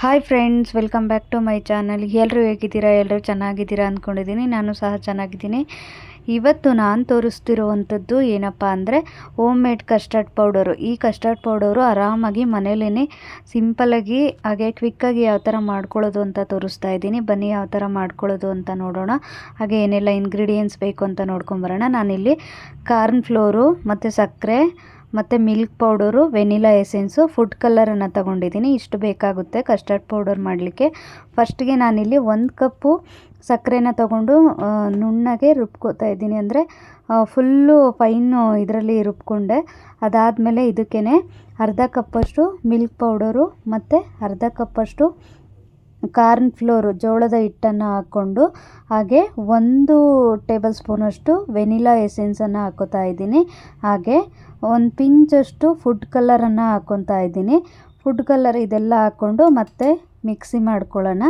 Hi friends welcome back to my channel ಎಲ್ಲರೂ ಹೇಗಿದ್ದೀರಾ? ಎಲ್ಲರೂ ಚೆನ್ನಾಗಿದ್ದೀರಾ ಅಂದ್ಕೊಂಡಿದ್ದೀನಿ ನಾನು ಸಹ ಚೆನ್ನಾಗಿದ್ದೀನಿ. ಇವತ್ತು ನಾನು ತೋರಿಸ್ತಿರುವಂಥದ್ದು ಏನಪ್ಪ ಅಂದರೆ ಹೋಮ್ ಮೇಡ್ ಕಸ್ಟರ್ಡ್ ಪೌಡರು ಈ ಕಸ್ಟರ್ಡ್ ಪೌಡರು ಆರಾಮಾಗಿ ಮನೇಲೇ ಸಿಂಪಲಾಗಿ ಹಾಗೆ ಕ್ವಿಕ್ಕಾಗಿ ಯಾವ ಥರ ಮಾಡ್ಕೊಳ್ಳೋದು ಅಂತ ತೋರಿಸ್ತಾ ಇದ್ದೀನಿ. ಬನ್ನಿ ಯಾವ ಥರ ಮಾಡ್ಕೊಳ್ಳೋದು ಅಂತ ನೋಡೋಣ. ಹಾಗೆ ಏನೆಲ್ಲ ಇಂಗ್ರೀಡಿಯೆಂಟ್ಸ್ ಬೇಕು ಅಂತ ನೋಡ್ಕೊಂಬರೋಣ ನಾನಿಲ್ಲಿ ಕಾರ್ನ್ ಫ್ಲೋರು ಮತ್ತು ಸಕ್ಕರೆ ಮತ್ತು milk powder, vanilla essence, food ಕಲರನ್ನು ತಗೊಂಡಿದ್ದೀನಿ. ಇಷ್ಟು ಬೇಕಾಗುತ್ತೆ ಕಸ್ಟರ್ಡ್ ಪೌಡರ್ ಮಾಡಲಿಕ್ಕೆ. ಫಸ್ಟ್ಗೆ ನಾನಿಲ್ಲಿ ಒಂದು ಕಪ್ಪು ಸಕ್ಕರೆನ ತಗೊಂಡು ನುಣ್ಣಗೆ ರುಬ್ಕೋತಾ ಇದ್ದೀನಿ. ಅಂದರೆ ಫುಲ್ಲು ಫೈನು ಇದರಲ್ಲಿ ರುಬ್ಕೊಂಡೆ. ಅದಾದಮೇಲೆ ಇದಕ್ಕೇ ಅರ್ಧ ಕಪ್ಪಷ್ಟು ಮಿಲ್ಕ್ ಪೌಡರು ಮತ್ತು ಅರ್ಧ ಕಪ್ಪಷ್ಟು ಕಾರ್ನ್ ಫ್ಲೋರು ಜೋಳದ ಹಿಟ್ಟನ್ನು ಹಾಕ್ಕೊಂಡು ಹಾಗೆ ಒಂದು ಟೇಬಲ್ ಸ್ಪೂನಷ್ಟು ವೆನಿಲಾ ಎಸೆನ್ಸನ್ನು ಹಾಕೋತಾ ಇದ್ದೀನಿ. ಹಾಗೆ ಒಂದು ಪಿಂಚಷ್ಟು ಫುಡ್ ಕಲರನ್ನು ಹಾಕ್ಕೊತಾ ಇದ್ದೀನಿ. ಫುಡ್ ಕಲರ್ ಇದೆಲ್ಲ ಹಾಕ್ಕೊಂಡು ಮತ್ತೆ ಮಿಕ್ಸಿ ಮಾಡ್ಕೊಳ್ಳೋಣ.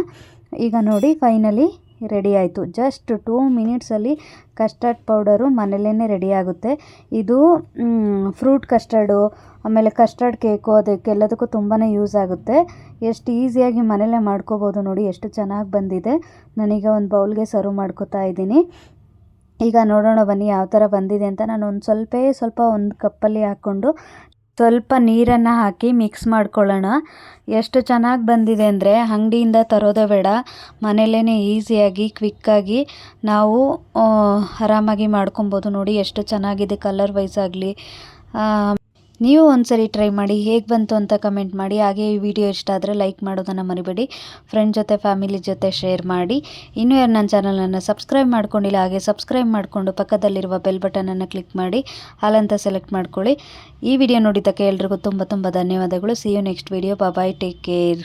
ಈಗ ನೋಡಿ ಫೈನಲಿ ರೆಡಿ ಆಯಿತು. ಜಸ್ಟ್ ಟೂ ಮಿನಿಟ್ಸಲ್ಲಿ ಕಸ್ಟರ್ಡ್ ಪೌಡರು ಮನೇಲೇ ರೆಡಿ ಆಗುತ್ತೆ. ಇದು ಫ್ರೂಟ್ ಕಸ್ಟರ್ಡು ಆಮೇಲೆ ಕಸ್ಟರ್ಡ್ ಕೇಕು ಅದಕ್ಕೆಲ್ಲದಕ್ಕೂ ತುಂಬಾ ಯೂಸ್ ಆಗುತ್ತೆ. ಎಷ್ಟು ಈಸಿಯಾಗಿ ಮನೇಲೇ ಮಾಡ್ಕೋಬೋದು ನೋಡಿ ಎಷ್ಟು ಚೆನ್ನಾಗಿ ಬಂದಿದೆ. ನಾನೀಗ ಒಂದು ಬೌಲ್ಗೆ ಸರ್ವ್ ಮಾಡ್ಕೋತಾ ಇದ್ದೀನಿ. ಈಗ ನೋಡೋಣ ಬನ್ನಿ ಯಾವ ಥರ ಬಂದಿದೆ ಅಂತ. ನಾನು ಒಂದು ಸ್ವಲ್ಪ ಸ್ವಲ್ಪ ಒಂದು ಕಪ್ಪಲ್ಲಿ ಹಾಕ್ಕೊಂಡು ಸ್ವಲ್ಪ ನೀರನ್ನು ಹಾಕಿ ಮಿಕ್ಸ್ ಮಾಡ್ಕೊಳ್ಳೋಣ. ಎಷ್ಟು ಚೆನ್ನಾಗಿ ಬಂದಿದೆ ಅಂದರೆ ಅಂಗಡಿಯಿಂದ ತರೋದೇ ಬೇಡ. ಮನೆಯಲ್ಲೇ ಈಸಿಯಾಗಿ ಕ್ವಿಕ್ಕಾಗಿ ನಾವು ಆರಾಮಾಗಿ ಮಾಡ್ಕೊಬೋದು ನೋಡಿ ಎಷ್ಟು ಚೆನ್ನಾಗಿದೆ ಕಲರ್ ವೈಸ್ ಆಗಲಿ. ನೀವು ಒಂದ್ಸರಿ ಟ್ರೈ ಮಾಡಿ ಹೇಗೆ ಬಂತು ಅಂತ ಕಮೆಂಟ್ ಮಾಡಿ. ಹಾಗೆ ಈ ವಿಡಿಯೋ ಇಷ್ಟ ಆದರೆ ಲೈಕ್ ಮಾಡೋದನ್ನು ಮರಿಬೇಡಿ. ಫ್ರೆಂಡ್ ಜೊತೆ ಫ್ಯಾಮಿಲಿ ಜೊತೆ ಶೇರ್ ಮಾಡಿ. ಇನ್ನೂ ಯಾರು ನನ್ನ ಚಾನಲನ್ನು ಸಬ್ಸ್ಕ್ರೈಬ್ ಮಾಡ್ಕೊಂಡಿಲ್ಲ, ಹಾಗೆ ಸಬ್ಸ್ಕ್ರೈಬ್ ಮಾಡಿಕೊಂಡು ಪಕ್ಕದಲ್ಲಿರುವ ಬೆಲ್ ಬಟನನ್ನು ಕ್ಲಿಕ್ ಮಾಡಿ. ಹಾಲಂತ ಸೆಲೆಕ್ಟ್ ಮಾಡ್ಕೊಳ್ಳಿ. ಈ ವಿಡಿಯೋ ನೋಡಿದ್ದಕ್ಕೆ ಎಲ್ರಿಗೂ ತುಂಬ ತುಂಬ ಧನ್ಯವಾದಗಳು. See you next video bye take care